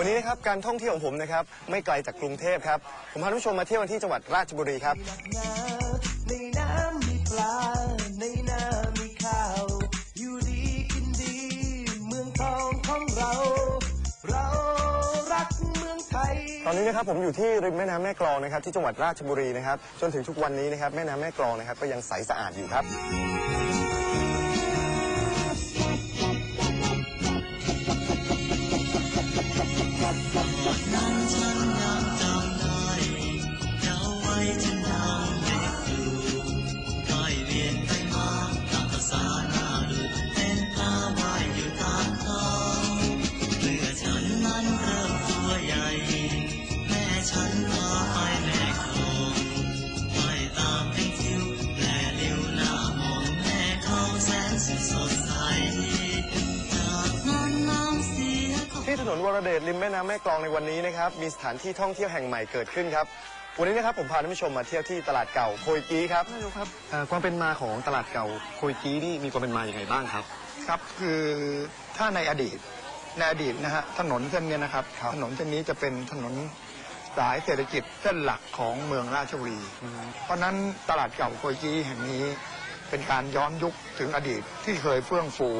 วันนี้นะครับการท่องเที่ยวของผมนะครับไม่ไกลจากกรุงเทพครับ ผมพาท่านผู้ชมมาเที่ยวกันที่จังหวัดราชบุรีครับ ในน้ำมีปลา ในน้ำมีข้าว อยู่ดีกินดี เมืองทองของเรา เรารักเมืองไทย ตอนนี้นะครับผมอยู่ที่ริมแม่น้ำแม่กลองนะครับที่จังหวัดราชบุรีนะครับจนถึงทุกวันนี้นะครับแม่น้ำแม่กลองนะครับก็ยังใสสะอาดอยู่ครับ ที่ รเดชริมแม่น้ำแม่กลองในวันนี้นะครับมีสถานที่ท่องเที่ยวแห่งใหม่เกิดขึ้นครับ วันนี้นะครับผมพาท่านผู้ชมมาเที่ยวที่ตลาดเก่าโคยกี้ครับไม่รู้ครับความเป็นมาของตลาดเก่าโคยกี้นี่มีความเป็นมาอย่างไรบ้างครับ ครับคือถ้าในอดีตในอดีตนะฮะถนนเส้นเนี้ยนะครับครับถนนเส้นนี้จะเป็นถนนสายเศรษฐกิจเส้นหลักของเมืองราชบุรี เพราะฉะนั้นตลาดเก่าโกยจี้แห่งนี้ เป็นการย้อนยุคถึงอดีตที่เคยเฟื่องฟู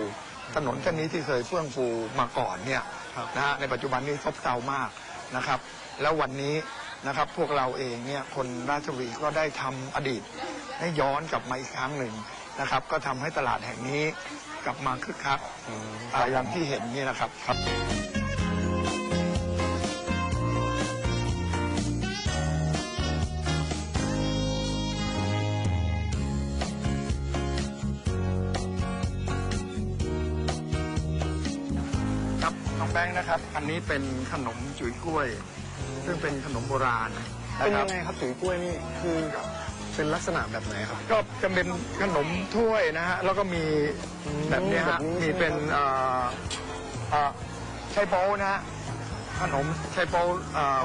ถนนเส้นนี้ที่เคยเฟื่องฟูมาก่อนเนี่ยครับ นะฮะในปัจจุบันนี้ซบเซามากนะครับ แล้ววันนี้นะครับพวกเราเองเนี่ยคนราชบุรีก็ได้ทำอดีต ให้ย้อนกลับมาอีกครั้งหนึ่งนะครับ ก็ทำให้ตลาดแห่งนี้กลับมาคึกคักอ่าอย่างที่เห็นนี่นะครับครับครับ องแบงค์นะครับอันนี้เป็นขนมจุ๋ยกล้วย ซึ่งเป็นขนมโบราณเป็นนะคยัรับงไงครับถือกล้วยนี่คือเป็นลักษณะแบบไหนครับ ก็จะเป็นขนมถ้วยนะฮะ แล้วก็มีแบบเนี้ยแบฮะบนี้มีเป็นใช่ไหมครับเอ่อเอ่อไชโป๊นะฮะขนมไชโป๊เอ่อ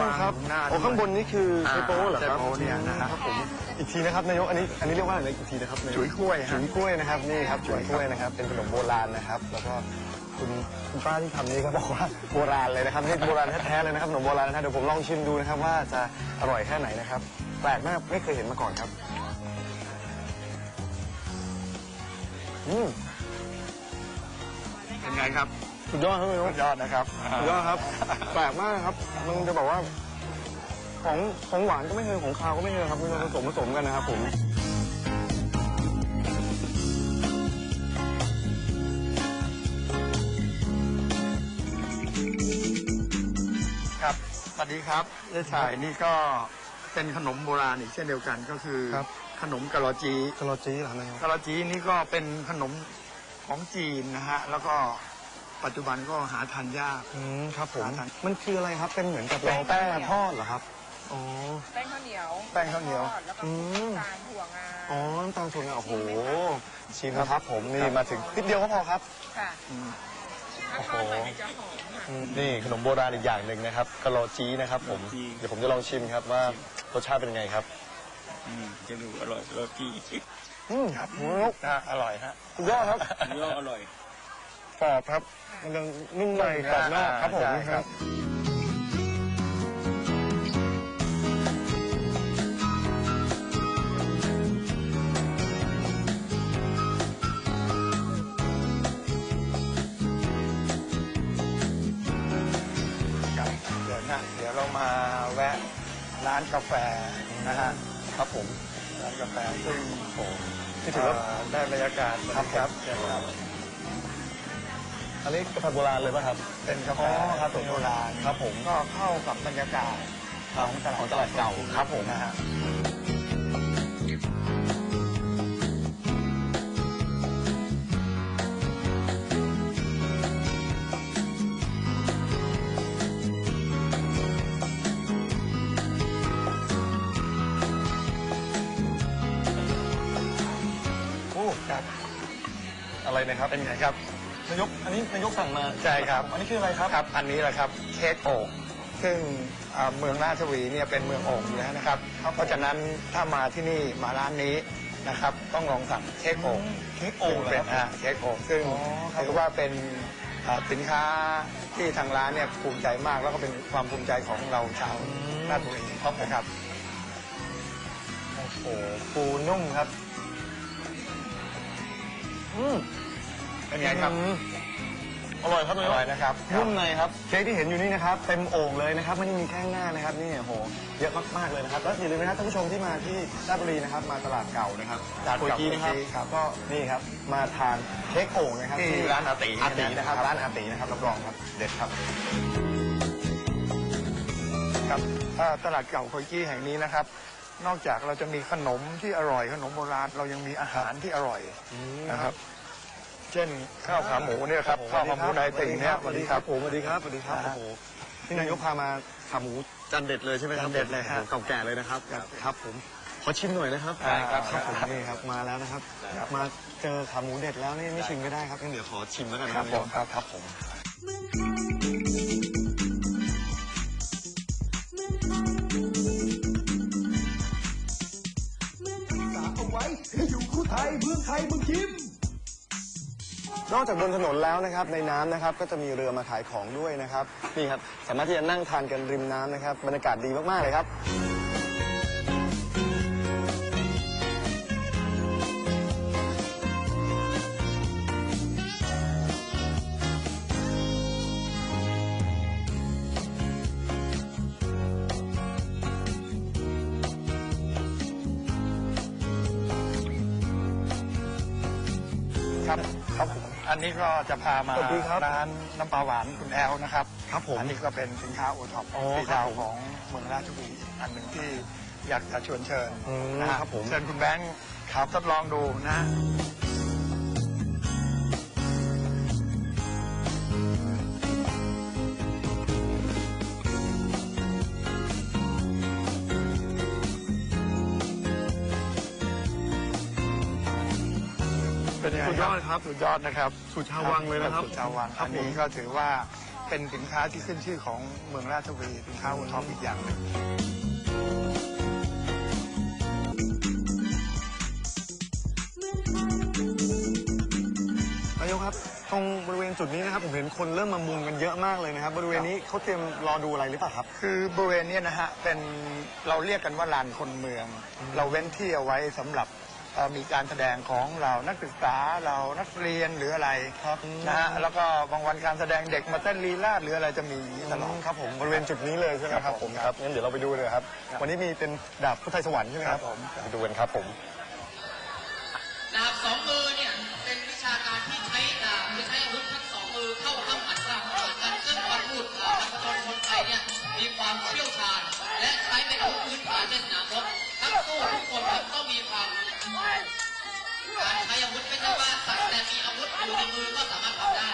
วางครับหน้าโอ้ข้างบนนี่คือไชโป๊เหรอครับไชโป๊เนี่ยนะฮะครับผมอีกทีนะครับนายกอันนี้อันนี้เรียกว่าอะไรอีกทีนะครับนายกจุ๋ยกล้วยฮะจุ๋ยกล้วยนะครับนี่ครับจุ๋ยกล้วยนะครับเป็นขนมโบราณนะครับ แล้วก็ คุณคุณป้าที่ทำนี้ก็บอกว่าโบราณเลยนะครับนี่โบราณแท้ๆเลยนะครับขนมโบราณนะฮะเดี๋ยวผมลองชิมดูนะครับว่าจะอร่อยแค่ไหนนะครับแปลกมากไม่เคยเห็นมาก่อนครับอืมเป็นไงครับสุดยอดครับนายกสุดยอดนะครับสุดยอดครับ แปลกมากครับ มันจะบอกว่า ของของหวานก็ไม่เคยของคาวก็ไม่เคยครับมันผสมผสมกันนะครับผม สวัสดีครับเจ๊ชายนี่ก็เป็นขนมโบราณอีกเช่นเดียวกันก็คือครับ ขนมกะลอจีกะลอจีเหรอนะครับกะลาจีนี่ก็เป็นขนมของจีนนะฮะแล้วก็ปัจจุบันก็หาทานยาก อืมครับผมหาทานมันคืออะไรครับ เป็นเหมือนกับแป้งแป้งมาทอดเหรอครับ อ๋อ แป้งข้าวเหนียวแป้งข้าวเหนียวทอดแล้วก็อืม น้ำตาลถั่วงาอ๋อน้ำตาลถั่วงาโอ้โห ชิมนะครับผมนี่มาถึงนิดเดียวก็พอครับ ค่ะอืม ถ้าทอดใหม่มันจะหอมค่ะ นี่ขนมโบราณอีกอย่างหนึ่งนะครับกะลอจีนะครับ ผมเดี๋ยวผมจะลองชิมครับว่ารสชาติเป็นไงครับ อืมจะดูอร่อยแล้วพี่อืมครับโอ้โหนะฮะอร่อยฮะสุดยอดครับเนื้ออร่อย กรอบครับ มันยังนุ่มในกรอบนอกครับผมใช่ครับ ครับานกาแฟนะฮะครับผมร้านกาแฟซึ่งโอ้ที่ถือว่าเอ่อได้บรรยากาศครับครับเชิญครับ อันนี้กาแฟโบราณเลยป่ะครับ เป็นกาแฟอ๋อครับผมโบราณครับผมก็เข้ากับบรรยากาศของตลาดของตลาดเก่าครับผมนะฮะ อะไรนะครับเป็นไงครับ นายกอันนี้นายกสั่งมาใช่ครับ อันนี้คืออะไรครับ ครับอันนี้แหละครับเค้กโอ่งซึ่งอ่าเมืองราชบุรีเนี่ยเป็นเมืองโอ่งอยู่แล้วนะครับ เพราะฉะนั้นถ้ามาที่นี่มาร้านนี้นะครับ ต้องลองสั่งเค้กโอ่งเค้กโอ่งเหรอซึ่เป็นครับอ่าเค้กโอ่งซึ่งอ๋อครับ ถือว่าเป็นอ่าสินค้าที่ทางร้านเนี่ยภูมิใจมากแล้วก็เป็นความภูมิใจของเราชาวราชบุรีนะครับ โอ้โหปูนุ่มครับ อืม เป็นไงครับอืมอร่อยครับอร่อยนะครับนุ่มในครับ เค้กที่เห็นอยู่นี่นะครับ เต็มโอ่งเลยนะครับไม่ได้มีแค่ข้างหน้านะครับ นี่โอ้โหเยอะมากๆเลยนะครับ แล้วอย่าลืมนะครับท่านผู้ชมที่มาที่ราชบุรีนะครับ มาตลาดเก่านะครับตลาดเก่าโกยกีนะครับโกยกีครับก็นี่ครับ มาทานเค้กโอ่งนะครับที่ร้านอาติอาตินะครับนะครับร้านอาตินะครับรับรองครับเด็ดครับครับเอ่อตลาดเก่าโคยกี้แห่งนี้นะครับนอกจากเราจะมีขนมที่อร่อยขนมโบราณเรายังมีอาหารที่อร่อยนะครับ เช่นข้าวขาหมูเนี่ยครับข้าวขาหมูนายติ่งเนี่ยสวัสดีครับผมสวัสดีครับสวัสดีครับอ่าโอ้โหนี่นายกพามาขาหมูจานเด็ดเลยใช่ไหมครับจานเด็ดเลยฮะโอ้โหเก่าแก่เลยนะครับครับครับผมขอชิมหน่อยนะครับอ่าครับครับผมนี่ครับมาแล้วนะครับ มาเจอขาหมูเด็ดแล้วนี่ไม่ชิมก็ได้ครับงั้นเดี๋ยวขอชิมแล้วกันนะครับผมครับครับผมสาเอาไว้ให้อยู่คู่ไทยเมืองไทยเมืองคิม นอกจากบนถนนแล้วนะครับในน้ำนะครับก็จะมีเรือมาขายของด้วยนะครับนี่ครับสามารถที่จะนั่งทานกันริมน้ำนะครับบรรยากาศดีมากๆเลยครับ ครับครับ อันนี้ก็จะพามาสวัสดีครับร้านน้ำปลาหวานคุณแอลนะครับครับผมอันนี้ก็เป็นสินค้าโอท็อปอ๋อสีครัดาบวผมของเมืองราชบุรีอันหนึ่งที่อยากจะชวนเชิญอืมนะฮะครับผม เชิญคุณแบงค์ครับทดลองดูนะ ดยอดครับ สุดยอดนะครับสุดชาววังเลยนะครับสุดชาววังครับอันนี้ผมก็ถือว่าเป็นสินค้าที่ขึ้นชื่อของเมืองราชบุรีสินค้าโอท็อปอีกอย่างหนึ่งนายกครับตรงบริเวณจุดนี้นะครับผมเห็นคนเริ่มมามุงกันเยอะมากเลยนะครับ บริเวณนี้เขาเตรียมรอดูอะไรหรือเปล่าครับ คือบริเวณเนี้นะฮะเป็นเราเรียกกันว่าลานคนเมือง เราเว้นที่เอาไว้สำหรับเอ่อ มีการแสดงของเรานักศึกษาเรานักเรียนหรืออะไรครับนะฮะแล้วก็บางวันการแสดงเด็กมาเต้นลีลาดหรืออะไรจะมีตลอดครับผมบริเวณจุดนี้เลยใช่ไหมครับผมครับงั้นเดี๋ยวเราไปดูเลยครับ วันนี้มีเป็นดาบพุทธไทยสวรรค์ใช่ไหมครับครับผมไปดูกันครับผมดาบสองมือเนี่ยเป็นวิชาการที่ใช้ดาบหรือใช้อาวุธทั้งสองมือเข้าห้ามหัดสร้างผ่านกันซึ่งบรรพุอ่าบรรพชนคนไทยเนี่ยมีความเชี่ยวชาญ และใช้เป็นอาวุธพื้นฐานในสนาม อาวุธไม่ใช่ว่าสักแต่มีอาวุธอยู่ในมือก็สามารถทำได้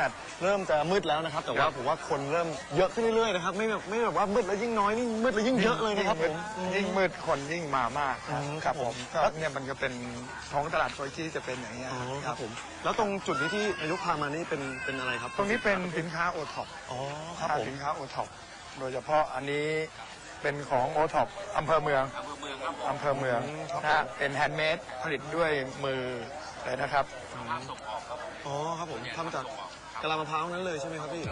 นี่ขนาดเริ่มจะมืดแล้วนะครับ แต่ว่าผมว่าคนเริ่มเยอะขึ้นเรื่อยๆนะครับไม่แบบไม่แบบว่ามืดแล้วยิ่งน้อยนี่มืดแล้วยิ่งเยอะเลยนะครับผม ยิ่งมืดคนยิ่งมามากอืมครับผมครัก็บเนี่ยมันก็เป็นท้องตลาดโซยที่จะเป็นอย่างนี้ยอ๋อครับผม แล้วตรงจุดนี้ที่นายกพามานี่เป็นเป็นอะไรครับตรงนี้เป็นสินค้าโอท็อปอ๋อครับผมสินค้าโอท็อปโดยเฉพาะอันนี้เป็นของโอท็อปอำเภอเมืองอำเภอเมืองนะฮะเป็นแฮนด์เมดผลิตด้วยมือเลยนะครับ อ๋อครับผมทำจาก กะลามะพร้าวนั้นเลยใช่ไหมครับพี่